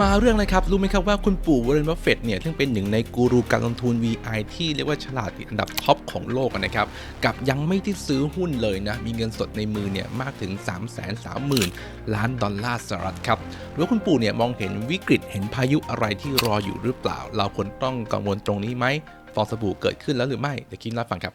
มาเรื่องเลยครับ รู้ไหมครับว่าคุณปู่วอร์เรนบัฟเฟต์เนี่ย ซึ่งเป็นหนึ่งในกูรูการลงทุน VI ที่เรียกว่าฉลาดติดอันดับท็อปของโลกนะครับ กับยังไม่ได้ซื้อหุ้นเลยนะ มีเงินสดในมือเนี่ย มากถึง 3 3 0 0 0 0ล้านดอลลาร์สหรัฐครับหรือว่าคุณปู่เนี่ยมองเห็นวิกฤตเห็นพายุอะไรที่รออยู่หรือเปล่า เราควรต้องกังวลตรงนี้ไหมฟองสบู่เกิดขึ้นแล้วหรือไม่เดี๋ยวคิดรับฟังครับ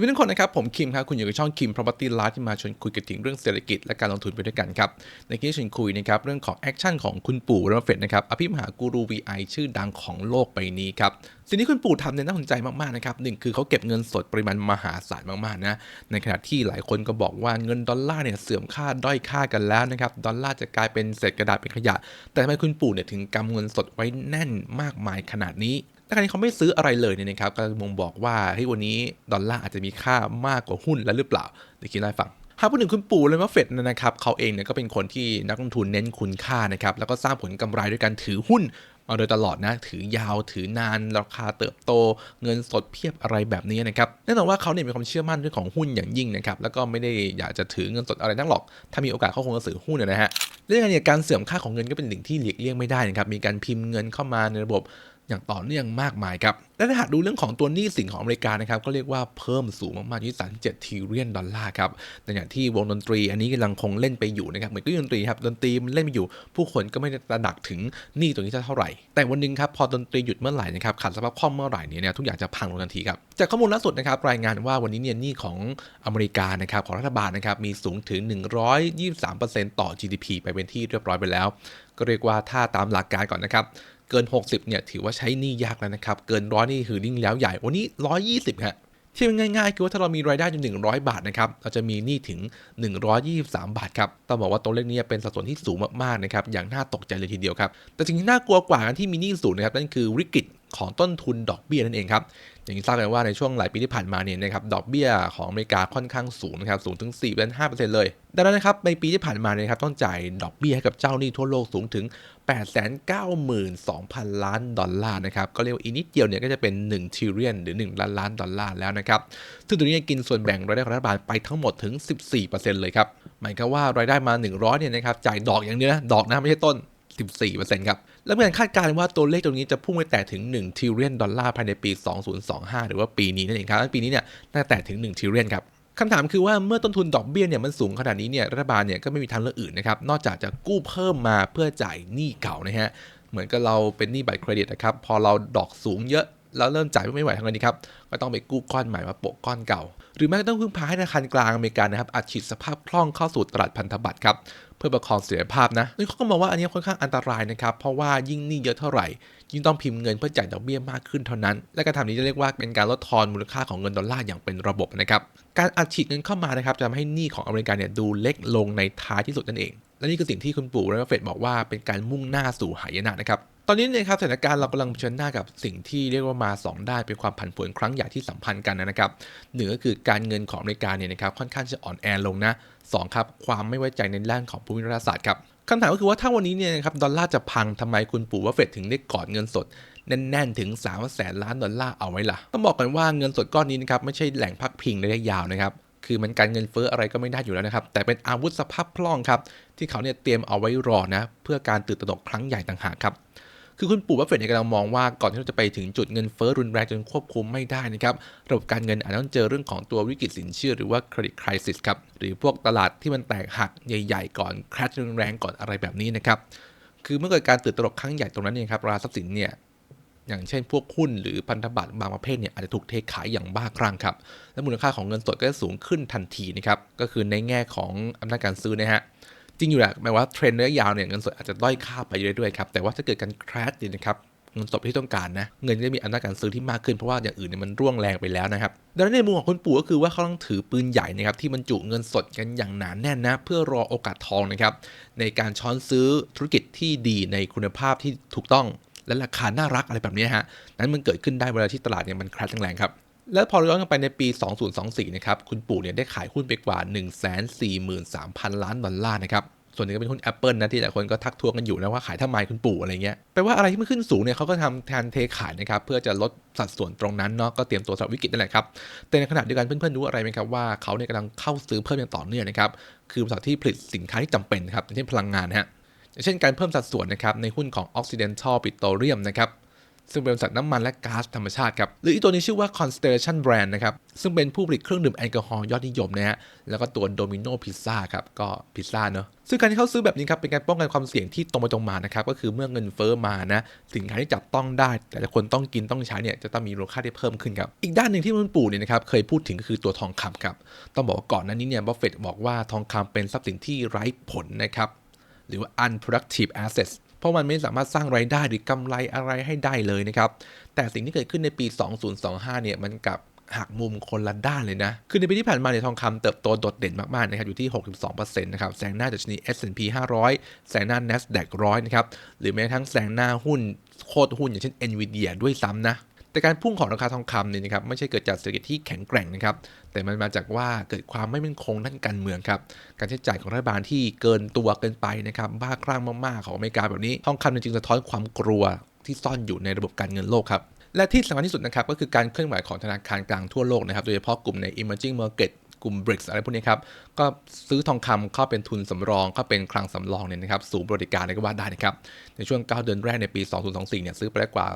วัสดีทุกคนนะครับ ผมคิมครับ คุณอยู่กับช่องคิม Property Live ที่มาชวนคุยกันถึงเรื่องเศรษฐกิจและการลงทุนไปด้วยกันครับ ในคลิปชวนคุยนะครับเรื่องของแอคชั่นของคุณปู่รัมเฟตนะครับอภิมหากูรู VI ชื่อดังของโลกใบนี้ครับสิ่งที่คุณปู่ทำเนี่ยน่าสนใจมากๆนะครับหนึ่งคือเขาเก็บเงินสดปริมาณมหาศาลมากๆนะในขณะที่หลายคนก็บอกว่าเงินดอลลาร์เนี่ยเสื่อมค่าด้อยค่ากันแล้วนะครับดอลลาร์จะกลายเป็นเศษกระดาษเป็นขยะ แต่ทำไมคุณปู่เนี่ยถึงกำเงินสดไว้แน่นมากมายขนาดนี้ แต่การที่เขาไม่ซื้ออะไรเลยเนี่ยนะครับก็มงบอกว่าเฮ้ยวันนี้ดอลลาร์อาจจะมีค่ามากกว่าหุ้นแล้วหรือเปล่าเดี๋ยวคิดให้ฟังหากพูดถึงคุณปู่เลยว่าเฟดนะครับเขาเองเนี่ยก็เป็นคนที่นักลงทุนเน้นคุณค่านะครับแล้วก็สร้างผลกำไรด้วยการถือหุ้นมาโดยตลอดนะ ถือยาวถือนาน ราคาเติบโต เงินสดเพียบอะไรแบบนี้นะครับแน่นอนว่าเขาเนี่ยมีความเชื่อมั่นเรื่องของหุ้นอย่างยิ่งนะครับ แล้วก็ไม่ได้อยากจะถือเงินสดอะไรนักหรอก ถ้ามีโอกาสเขาคงจะซื้อหุ้นนะฮะเรื่องเนี่ยการเสื่อมค่าของเงินก็เป็นสิ่งที่หลีกเลี่ยงไม่ได้นะครับ มีการพิมพ์เงินเข้ามาในระบบ อย่างต่อเนื่องมากมายครับ และถ้าหากดูเรื่องของตัวหนี้สินของอเมริกานะครับ ก็เรียกว่าเพิ่มสูงมากๆที่37ทริลเลียนดอลลาร์ครับในอย่างที่วงดนตรีอันนี้กำลังคงเล่นไปอยู่นะครับ เหมือนก็ดนตรีครับดนตรีมันเล่นไปอยู่ ผู้คนก็ไม่ได้ตระหนักถึงหนี้ตัวนี้เท่าไหร่ แต่วันหนึงครับพอดนตรีหยุดเมื่อไหร่นะครับขาดสภาพคล่องเมื่อไหร่เนี่ยทุกอย่างจะพังลงทันทีครับจากข้อมูลล่าสุดนะครับรายงานว่าวันนี้เนี่ยหนี้ของอเมริกานะครับของรัฐบาลนะครับมีสูงถึง 123%ต่อ GDP ไปเป็นที่เรียบร้อยไปแล้ว ก็เรียกว่าถ้าตามหลักการก่อนนะครับ เกิน 60เนี่ยถือว่าใช้นี่ยากแล้วนะครับ เกินร้อยนี่คือนิ่งแล้วใหญ่ วันนี้ 120ฮะเทียบง่ายๆ คือว่าถ้าเรามีรายได้จน100 บาทนะครับ เราจะมีหนี้ถึง 123 บาทครับ ต้องบอกว่าตัวเลขนี้เป็นสัดส่วนที่สูงมากๆนะครับ อย่างน่าตกใจเลยทีเดียวครับ แต่สิ่งที่น่ากลัวกว่าการที่มีหนี้สูงนะครับ นั่นคือวิกฤต ของต้นทุนดอกเบี้ยนั่นเองครับอย่างที่ทราบกันว่าในช่วงหลายปีที่ผ่านมาเนี่ยนะครับดอกเบี้ยของอเมริกาค่อนข้างสูงนะครับสูงถึง4เป็น5%เลย ดังนั้นนะครับในปีที่ผ่านมาเนี่ยครับต้องจ่ายดอกเบี้ยให้กับเจ้าหนี้ทั่วโลกสูงถึง 892,000 ล้านดอลลาร์นะครับก็เรียกว่าอีนิดเดียวเนี่ยก็จะเป็น1ทริลเลียนหรือ 1 ล้านล้านดอลลาร์แล้วนะครับซึ่งตัวนี้กินส่วนแบ่งรายได้ของรัฐบาลไปทั้งหมดถึง 14%เลยครับหมายความว่ารายได้มา 100เนี่ยนะครับจ่ายดอกอย่างเดียวนะดอกนะไม่ใช่ต้น 14%ครับ และมีการคาดการณ์ว่าตัวเลขตรงนี้จะพุ่งไปแตะถึง1ทริลเลียนดอลลาร์ภายในปี 2025 หรือว่าปีนี้นั่นเองครับปีนี้เนี่ยน่าแตะถึง1ทริลเลียนครับคำถามคือว่าเมื่อต้นทุนดอกเบี้ยเนี่ยมันสูงขนาดนี้เนี่ยรัฐบาลเนี่ยก็ไม่มีทางเลือกอื่นนะครับนอกจากจะกู้เพิ่มมาเพื่อจ่ายหนี้เก่านะฮะเหมือนกับเราเป็นหนี้บัตรเครดิตนะครับพอเราดอกสูงเยอะแล้วเริ่มจ่ายไม่ไหวทางนี้ครับก็ต้องไปกู้ก้อนใหม่มาโปะก้อนเก่า หรือแม้ก็ต้องพึ่งพาให้ธนาคารกลางอเมริกันนะครับอัดฉีดสภาพคล่องเข้าสู่ตลาดพันธบัตรครับ เพื่อประคองเสถียรภาพนะนี่เขาก็มองว่าอันนี้ค่อนข้างอันตรายนะครับ เพราะว่ายิ่งหนี้เยอะเท่าไหร่ ยิ่งต้องพิมพ์เงินเพื่อจ่ายดอกเบี้ยมากขึ้นเท่านั้น และการทำนี้จะเรียกว่าเป็นการลดทอนมูลค่าของเงินดอลลาร์อย่างเป็นระบบนะครับ การอัดฉีดเงินเข้ามานะครับจะทำให้หนี้ของอเมริกาเนี่ยดูเล็กลงในท้ายที่สุดนั่นเอง และนี่คือสิ่งที่คุณปู่และเฟดบอกว่าเป็นการมุ่งหน้าสู่หายนะนะครับ ตอนนี้เนี่ยครับสถานการณ์เรากำลังเผชิญหน้ากับสิ่งที่เรียกว่ามา2ด้านเป็นความผันผวนครั้งใหญ่ที่สัมพันธ์กันนะครับหนึ่งก็คือการเงินของอเมริกาเนี่ยนะครับค่อนข้างจะอ่อนแอลงนะสองครับความไม่ไว้ใจในด้านของภูมิรัฐศาสตร์ครับคำถามก็คือว่าถ้าวันนี้เนี่ยนะครับดอลลาร์จะพังทำไมคุณปู่ว่าเฟดถึงได้กอดเงินสดแน่นๆ ถึง3แสนล้านดอลลาร์เอาไว้ล่ะ ต้องบอกกันว่าเงินสดก้อนนี้นะครับไม่ใช่แหล่งพักพิงระยะยาวนะครับคือมันการเงินเฟ้ออะไรก็ไม่ได้อยู่แล้วนะครับ แต่เป็นอาวุธสภาพคล่องครับ ที่เขาเนี่ยเตรียมเอาไว้รอนะ เพื่อการตื่นตระหนกครั้งใหญ่ต่างหากครับ คือคุณปู่บัฟเฟตต์เนี่ยกำลังมองว่าก่อนที่เราจะไปถึงจุดเงินเฟ้อรุนแรงจนควบคุมไม่ได้นะครับระบบการเงินอาจจะต้องเจอเรื่องของตัววิกฤตสินเชื่อหรือว่าเครดิตคริสิสครับหรือพวกตลาดที่มันแตกหักใหญ่ ๆ ก่อนแครชรุนแรงก่อนอะไรแบบนี้นะครับคือเมื่อเกิดการตื่นตระหนกครั้งใหญ่ตรงนั้นเนี่ยครับราคาทรัพย์สินเนี่ยอย่างเช่นพวกหุ้นหรือพันธบัตรบางประเภทเนี่ยอาจจะถูกเทขายอย่างบ้าคลั่งครับ และมูลค่าของเงินสดก็จะสูงขึ้นทันทีนะครับ ก็คือในแง่ของอำนาจการซื้อนะฮะ จริงอยู่แหละหมายว่าเทรนด์ระยะยาวเนี่ยเงินสดอาจจะด้อยค่าไปเรื่อยๆครับแต่ว่าถ้าเกิดการครชเนี่ยนะครับเงินสดที่ต้องการนะเงินจะมีอำนาจการซื้อที่มากขึ้นเพราะว่าอย่างอื่นเนี่ยมันร่วงแรงไปแล้วนะครับดังนั้นในมุมของคุณปู่ก็คือว่าเขาต้องถือปืนใหญ่นะครับที่บรรจุเงินสดกันอย่างหนาแน่นนะเพื่อรอโอกาสทองนะครับในการช้อนซื้อธุรกิจที่ดีในคุณภาพที่ถูกต้องและราคาน่ารักอะไรแบบนี้ฮะนั้นมันเกิดขึ้นได้เวลาที่ตลาดเนี่ยมันครชแรงๆครับ แล้วพอย้อนกลับไปในปี 2024 นะครับ คุณปู่เนี่ยได้ขายหุ้นไปกว่า 143,000 ล้านดอลลาร์นะครับ ส่วนนึงก็เป็นหุ้น Apple นะที่หลายคนก็ทักท้วงกันอยู่นะว่าขายทำไมคุณปู่อะไรเงี้ย แปลว่าอะไรที่มันขึ้นสูงเนี่ยเขาก็ทำแทนเทขายนะครับ เพื่อจะลดสัดส่วนตรงนั้นเนาะ ก็เตรียมตัวสำหรับวิกฤตนั่นแหละครับ แต่ในขณะเดียวกันเพื่อนๆรู้อะไรไหมครับว่าเขาเนี่ยกำลังเข้าซื้อเพิ่มอย่างต่อเนื่องนะครับ คือบริษัทที่ผลิตสินค้าที่จำเป็นครับอย่างเช่นพลังงานฮะอย่างเช่นการเพิ่มสัดส่วนนะครับในหุ้นของ Occidental Petroleum นะครับ ซึ่งเป็นบริษัทน้ำมันและก๊าซธรรมชาติครับหรืออีกตัวนี้ชื่อว่า Constellation Brand นะครับซึ่งเป็นผู้ผลิตเครื่องดื่มแอลกอฮอล์ยอดนิยมนะฮะแล้วก็ตัว Domino Pizza ครับก็พิซซ่าเนอะซึ่งการที่เขาซื้อแบบนี้ครับเป็นการป้องกันความเสี่ยงที่ตรงไปตรงมานะครับก็คือเมื่อเงินเฟ้อมานะสินค้าที่จับต้องได้ แต่ละคนต้องกินต้องใช้เนี่ยจะต้องมีมูลค่าที่เพิ่มขึ้นครับอีกด้านหนึ่งที่คุณปู่เนี่ยนะครับเคยพูดถึงก็คือตัวทองคำครับต้องบอกว่าก่อนหน้านี้เนี่ยบัฟเฟตบอกว่าทองคำเป็นทรัพย์สินที่ไร้ผลนะครับหรือว่า unproductive assets เพราะมันไม่สามารถสร้างไรายได้หรือกำไรอะไรให้ได้เลยนะครับ แต่สิ่งที่เกิดขึ้นในปี 2025 เนี่ยมันกับหักมุมคนละด้านเลยนะ คือในปีที่ผ่านมาเนี่ยทองคำเติบโตโดดเด่นมากๆนะครับอยู่ที่ 62%นะครับแซงหน้าดัชนี S&P 500 แซงหน้า NASDAQ 100 นะครับ หรือแม้กระทั่งแซงหน้าหุ้นโคตรหุ้นอย่างเช่น NVIDIA ด้วยซ้ำนะ แต่การพุ่งของราคาทองคำเนี่ยนะครับไม่ใช่เกิดจากเศรษฐกิจที่แข็งแกร่งนะครับ แต่มันมาจากว่าเกิดความไม่มั่นคงด้านการเมืองครับการใช้จ่ายของรัฐบาลที่เกินตัวเกินไปนะครับบ้าคลั่งมากๆของอเมริกาแบบนี้ทองคำเนี่ยจึงสะท้อนความกลัวที่ซ่อนอยู่ในระบบการเงินโลกครับและที่สำคัญที่สุดนะครับก็คือการเคลื่อนไหวของธนาคารกลางทั่วโลกนะครับโดยเฉพาะกลุ่มใน emerging market กลุ่ม BRICS อะไรพวกนี้ครับ ก็ซื้อทองคำเข้าเป็นทุนสำรองเข้าเป็นคลังสำรองเนี่ยนะครับ สูงบริการเลยก็ว่าได้นะครับ ในช่วง 9 เดือนแรกในปี 2024 เนี่ยซื้อไปได้กว่า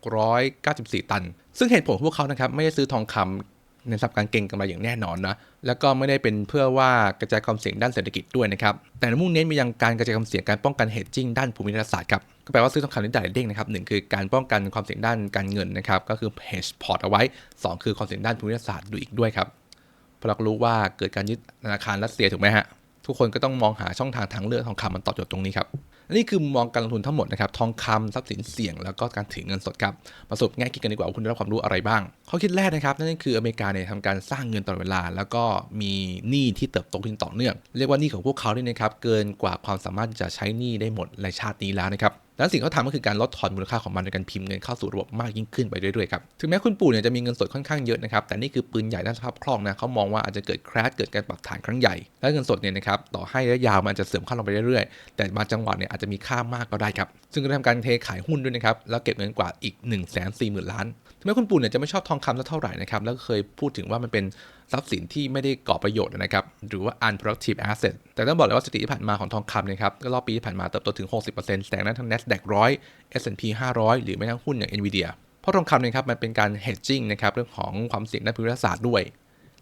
694 ตัน ซึ่งเหตุผลของพวกเขานะครับไม่ได้ซื้อทองคำในสับการเก็งกำไรอย่างแน่นอนนะ แล้วก็ไม่ได้เป็นเพื่อว่ากระจายความเสี่ยงด้านเศรษฐกิจด้วยนะครับ แต่มุ่งเน้นไปยังการกระจายความเสี่ยงการป้องกัน hedging ด้านภูมิรัฐศาสตร์ครับ ก็แปลว่าซื้อทองคำในด่านเด้งนะครับหนึ่งคือการป้องกันความเสี่ยงด้านการเงินนะครับ ก็คือ hedge port เอาไว้สองคือความเสี่ยงด้านภูมิรัฐศาสตร์ดูอีกด้วยครับเพราะเราก็รู้ว่าเกิดการยึดธนาคารรัสเซียถูกไหมฮะ ทุกคนก็ต้องมองหาช่องทางทางเลือกทองคำมันตอบโจทย์ตรงนี้ครับ นี่คือมองการลงทุนทั้งหมดนะครับทองคำทรัพย์สินเสี่ยงแล้วก็การถือเงินสดครับมาสรุปแง่คิดกันดีกว่าว่าคุณได้รับความรู้อะไรบ้าง ข้อคิดแรกนะครับนั่นคืออเมริกาเนี่ยทำการสร้างเงินตลอดเวลา แล้วก็มีหนี้ที่เติบโตขึ้นต่อเนื่อง เรียกว่าหนี้ของพวกเขาเนี่ยนะครับเกินกว่าความสามารถจะใช้หนี้ได้หมดในชาตินี้แล้วนะครับ แล้วสิ่งที่เขาทำก็คือการลดทอนมูลค่าของมันโดยการพิมพ์เงินเข้าสู่ระบบมากยิ่งขึ้นไปเรื่อยๆครับถึงแม้คุณปู่เนี่ยจะมีเงินสดค่อนข้างเยอะนะครับแต่นี่คือปืนใหญ่ด้านสภาพคล่องนะเขามองว่าอาจจะเกิดคราชเกิดการปรับฐานครั้งใหญ่และเงินสดเนี่ยนะครับต่อให้ระยะยาวมันจะเสื่อมค่าลงไปเรื่อยๆ แต่บางจังหวะเนี่ยอาจจะมีค่ามากก็ได้ครับซึ่งก็ได้ทำการเทขายหุ้นด้วยนะครับแล้วเก็บเงินกว่าอีก1 4 0 0 0 0ล้านถึงแม้คุณปู่เนี่ยจะไม่ชอบทองคำสักเท่าไหร่นะครับแล้วก็เคยพูดถึงว่ามันเป็น ทรัพย์สินที่ไม่ได้ก่อประโยชน์นะครับ หรือว่า unproductive asset แต่ต้องบอกเลยว่าสถิติที่ผ่านมาของทองคำเนะครับก็รอบปีที่ผ่านมาเติบโตถึง 60%แซงนั้นทั้ง NASDAQ 100 S&P 500 หรือแม้กระทั่งหุ้นอย่าง NVIDIA เพราะทองคำเนะครับมันเป็นการ hedging นะครับเรื่องของความเสี่ยงด้านภูมิศาสตร์ด้วย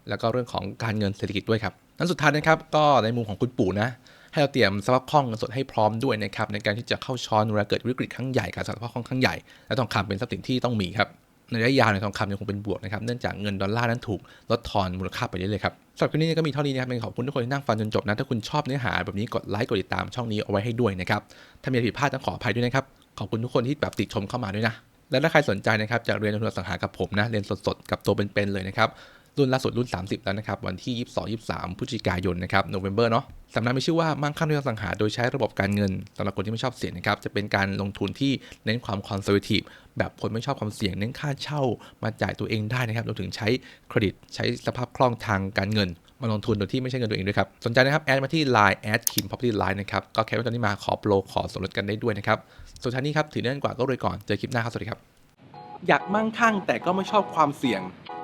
แล้วก็เรื่องของการเงินเศรษฐกิจด้วยครับนั้นสุดท้ายนะครับก็ในมุมของคุณปู่นะให้เราเตรียมสภาพคล่องเงินสดให้พร้อมด้วยนะครับในการที่จะเข้าช้อนเวลาเกิดวิกฤตครั้งใหญ่การสภาพคล่องครั้งใหญ่และทองคำเป็นทรัพย์สินที่ต้องมีครับ ในระยะยาวในทองคำยังคงเป็นบวกนะครับเนื่องจากเงินดอลลาร์นั้นถูกลดทอนมูลค่าไปเรื่อยๆครับสำหรับคลิปนี้ก็มีเท่านี้นะครับเป็นขอบคุณทุกคนที่นั่งฟังจนจบนะถ้าคุณชอบเนื้อหาแบบนี้กดไลค์กดติดตามช่องนี้เอาไว้ให้ด้วยนะครับถ้ามีผิดพลาดต้องขออภัยด้วยนะครับขอบคุณทุกคนที่แบบติดชมเข้ามาด้วยนะและถ้าใครสนใจนะครับจะเรียนลงทุนสังหากับผมนะเรียนสดๆกับตัวเป็นๆเลยนะครับ รุ่นล่าสุดรุ่น 30 แล้วนะครับ วันที่ 22 23 พฤศจิกายนนะครับโนเวม ber เนาะสำนักมีชื่อว่ามั่งคั่งด้วยสังหา โดยใช้ระบบการเงินสำหรับคนที่ไม่ชอบเสี่ยงนะครับ จะเป็นการลงทุนที่เน้นความคอนเซอร์ t ทีฟแบบคนไม่ชอบความเสี่ยง เน้นค่าเช่ามาจ่ายตัวเองได้นะครับรวมถึงใช้เครดิตใช้สภาพคล่องทางการเงินมาลงทุนโดยที่ไม่ใช่เงินตัวเองด้วยครับ สนใจนะครับ แอดมาที่ Line แอดคิม property line นะครับ ก็แค่ว่าตอนนี้มาขอโปรขอส่วนลดกันได้ด้วยนะครับ สุดท้ายนี้ครับ ถือเนื่องกว่าก็รวยก่อน เจอคลิปหน้าครับ สวัสดีครับ อยากมั่งคั่งแต่ก็ไม่ชอบความเสี่ยง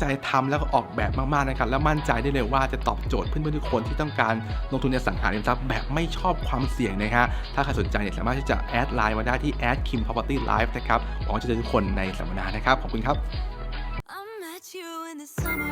ใจทำแล้วก็ออกแบบมากๆนะครับและมั่นใจได้เลยว่าจะตอบโจทย์เพื่อนๆทุกคนที่ต้องการลงทุนในสังหาริมทรัพย์แบบไม่ชอบความเสี่ยงนะฮะถ้าใครสนใจเนี่ยสามารถที่จะแอดไลน์มาได้ที่ a d kim property life นะครับหวังว่าจะเจอทุกคนในสัมมนานะครับขอบคุณครับ I met you in the summer